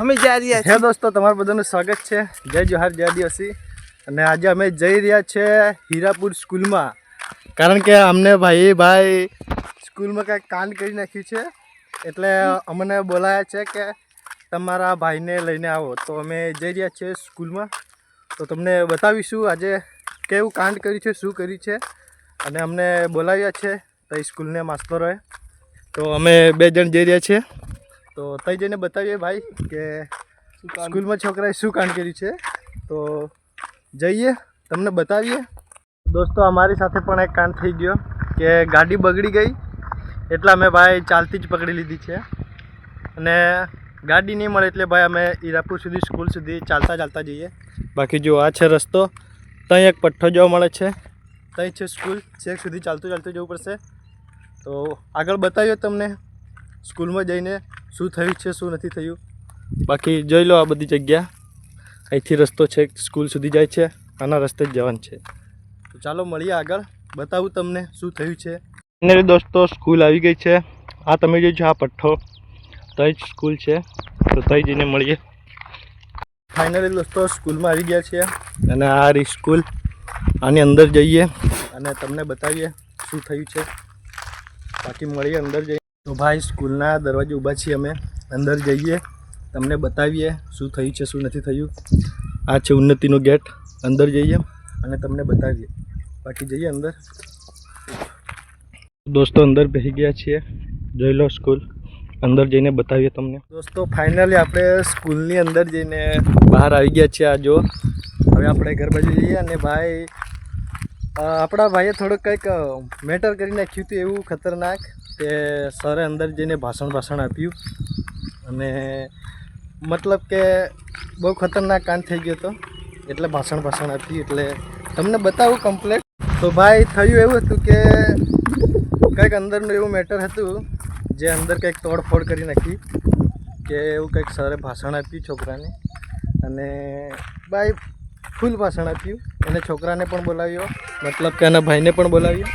અમે જઈ રહ્યા છીએ. દોસ્તો તમારું બધાનું સ્વાગત છે. જય જોહાર જય દિવસી અને આજે અમે જઈ રહ્યા છે હીરાપુર સ્કૂલમાં. કારણ કે અમને ભાઈ ભાઈ સ્કૂલમાં કંઈક કાંડ કરી નાખ્યું છે. એટલે અમને બોલાયા છે કે તમારા ભાઈને લઈને આવો. તો અમે જઈ રહ્યા છીએ સ્કૂલમાં. તો તમને બતાવીશું આજે કેવું કાંડ કર્યું છે શું કર્યું છે. અને અમને બોલાવ્યા છે તો સ્કૂલને માસ્તરોએ. તો અમે બે જણ જઈ રહ્યા છીએ. તો તઈ જઈને બતાવીએ ભાઈ કે સ્કૂલમાં છોકરાએ શું કાંડ કર્યું છે? તો જઈએ તમને બતાવીએ. દોસ્તો અમારી સાથે પણ એક કાંડ થઈ ગયો કે ગાડી બગડી ગઈ એટલે અમે ભાઈ ચાલતી જ પકડી લીધી છે. અને ગાડી નહીં મળે એટલે ભાઈ અમે ઈરાપુર સુધી સ્કૂલ સુધી ચાલતા ચાલતા જઈએ. બાકી જો આ છે રસ્તો ત્યાં એક પઠ્ઠો જોવા મળે છે. ત્યાં છે સ્કૂલ છેક સુધી ચાલતું ચાલતું જવું પડશે. તો આગળ બતાવ્યો તમને. સ્કૂલમાં જઈને શું થયું છે શું નથી થયું? બાકી જોઈ લો આ બધી જગ્યા. અહીંથી રસ્તો છે સ્કૂલ સુધી જાય છે આના રસ્તે જ જવાનું છે. તો ચાલો મળીએ આગળ બતાવું તમને શું થયું છે. ફાઇનલી દોસ્તો સ્કૂલ આવી ગઈ છે. આ તમે જોઈ છો આ પઠ્ઠો. તઈ જ સ્કૂલ છે તો તઈ જઈને મળીએ. ફાઇનલી દોસ્તો સ્કૂલમાં આવી ગયા છીએ. અને આ રી સ્કૂલ. આની અંદર જઈએ. અને તમને બતાવીએ શું થયું છે. બાકી મળીએ અંદર જઈએ. તો ભાઈ, સ્કૂલના દરવાજે ઊભા છીએ અમે. અંદર જઈએ, તમને બતાવીએ શું થયું છે, શું નથી થયું. આ છે ઉન્નતિનો ગેટ. અંદર જઈએ અને તમને બતાવીએ. બાકી જઈએ અંદર. દોસ્તો, અંદર બેસી ગયા છીએ. જોઈ લો સ્કૂલ. અંદર જઈને બતાવીએ તમને. દોસ્તો ફાઇનલી આપણે સ્કૂલની અંદર જઈને બહાર આવી ગયા છીએ આ જો. હવે આપણે ઘર બાજુ જઈએ અને ભાઈ આપણા ભાઈએ થોડુંક કંઈક મેટર કરી નાખ્યું હતું એવું ખતરનાક. કે સરે અંદર જઈને ભાષણ ભાષણ આપ્યું અને મતલબ કે બહુ ખતરનાક કાંડ થઈ ગયો હતો એટલે ભાષણ ભાષણ આપ્યું, એટલે તમને બતાવું કમ્પ્લેટ તો ભાઈ, થયું એવું હતું કે કંઈક અંદરનું એવું મેટર હતું, જે અંદર કંઈક તોડફોડ કરી નાખી, કે એવું કંઈક સરે ભાષણ આપ્યું છોકરાને. અને ભાઈ, ફૂલ ભાષણ આપ્યું. અને છોકરાને પણ બોલાવ્યો, મતલબ કે એના ભાઈને પણ બોલાવ્યો.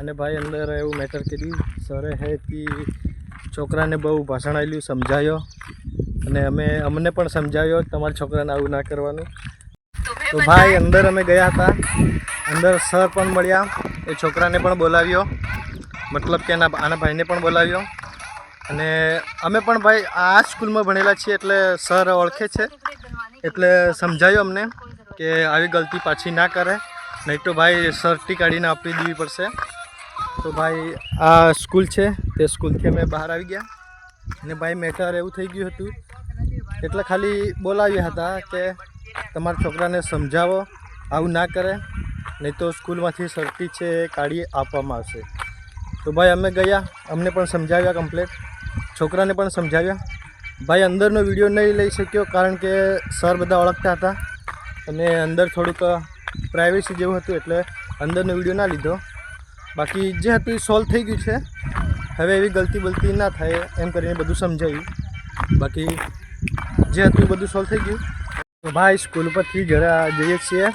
અને ભાઈ અંદર એવું મેટર કર્યું સરે હે કે છોકરાને બહુ ભાષણ આવેલું સમજાયો. અને અમે, અમને પણ સમજાવ્યો તમારા છોકરાને આવું ના કરવાનું. તો ભાઈ અંદર અમે ગયા હતા. અંદર સર પણ મળ્યા, એ છોકરાને પણ બોલાવ્યો. મતલબ કે એના, આના ભાઈને પણ બોલાવ્યો. અને અમે પણ ભાઈ આ સ્કૂલમાં ભણેલા છીએ, એટલે સર ઓળખે છે. એટલે સમજાયું અમને કે આવી ગલતી પાછી ના કરે. નહીં તો ભાઈ શર્ટી કાઢીને આપી દેવી પડશે. તો ભાઈ, આ સ્કૂલ છે. તે સ્કૂલથી અમે બહાર આવી ગયા. અને ભાઈ મેટર એવું થઈ ગયું હતું એટલે ખાલી બોલાવ્યા હતા કે તમારા છોકરાને સમજાવો, આવું ના કરે, નહીં તો સ્કૂલમાંથી શર્ટી છે એ કાઢી આપવામાં આવશે. તો ભાઈ, અમે ગયા. અમને પણ સમજાવ્યા કમ્પ્લેટ છોકરાને પણ સમજાવ્યા. ભાઈ, અંદરનો વીડિયો નહીં લઈ શક્યો કારણ કે સર બધા ઓળખતા હતા. અને અંદર થોડુંક પ્રાઇવેસી જેવું હતું એટલે અંદરનો વીડિયો ના લીધો. બાકી જે હતું એ સોલ્વ થઈ ગયું છે. હવે એવી ગલતી બલતી ના થાય એમ કરીને બધું સમજાવ્યું બાકી જે હતું એ બધું સોલ્વ થઈ ગયું. તો ભાઈ સ્કૂલ પરથી ઘરે જઈએ છીએ.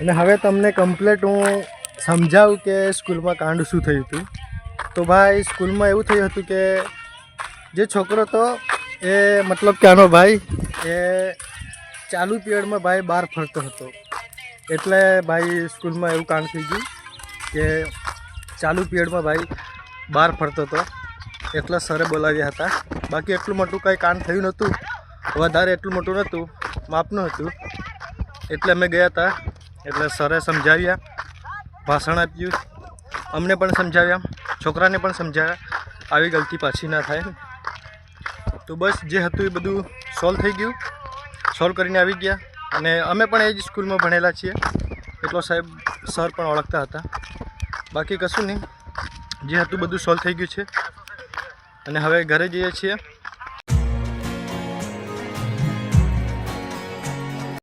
અને હવે તમને કમ્પ્લેટ હું સમજાવું કે સ્કૂલમાં કાંડ શું થયું હતું. તો ભાઈ સ્કૂલમાં એવું થયું હતું કે જે છોકરો હતો, એ મતલબ કે આનો ભાઈ, એ ચાલુ પિરિયડમાં ભાઈ બહાર ફરતો હતો. એટલે ભાઈ સ્કૂલમાં એવું કાંડ થઈ ગયું. કે ચાલુ પિરિયડમાં ભાઈ બહાર ફરતો હતો એટલા સરે બોલાવ્યા હતા. બાકી એટલું મોટું કંઈ કાંડ થયું નહોતું. વધારે એટલું મોટું નહોતું. માપનું હતું. એટલે અમે ગયા હતા. એટલે સરે સમજાવ્યા. ભાષણ આપ્યું. અમને પણ સમજાવ્યા. છોકરાને પણ સમજાવ્યા. આવી ગલતી પાછી ના થાય. તો બસ જે હતું એ બધું સોલ્વ થઈ ગયું. સોલ્વ કરીને આવી ગયા. અને અમે પણ એ જ સ્કૂલમાં ભણેલા છીએ. એટલો સાહેબ સર પણ ઓળખતા હતા. બાકી કશું નહીં. જે હતું બધું સોલ્વ થઈ ગયું છે. અને હવે ઘરે જઈએ છીએ.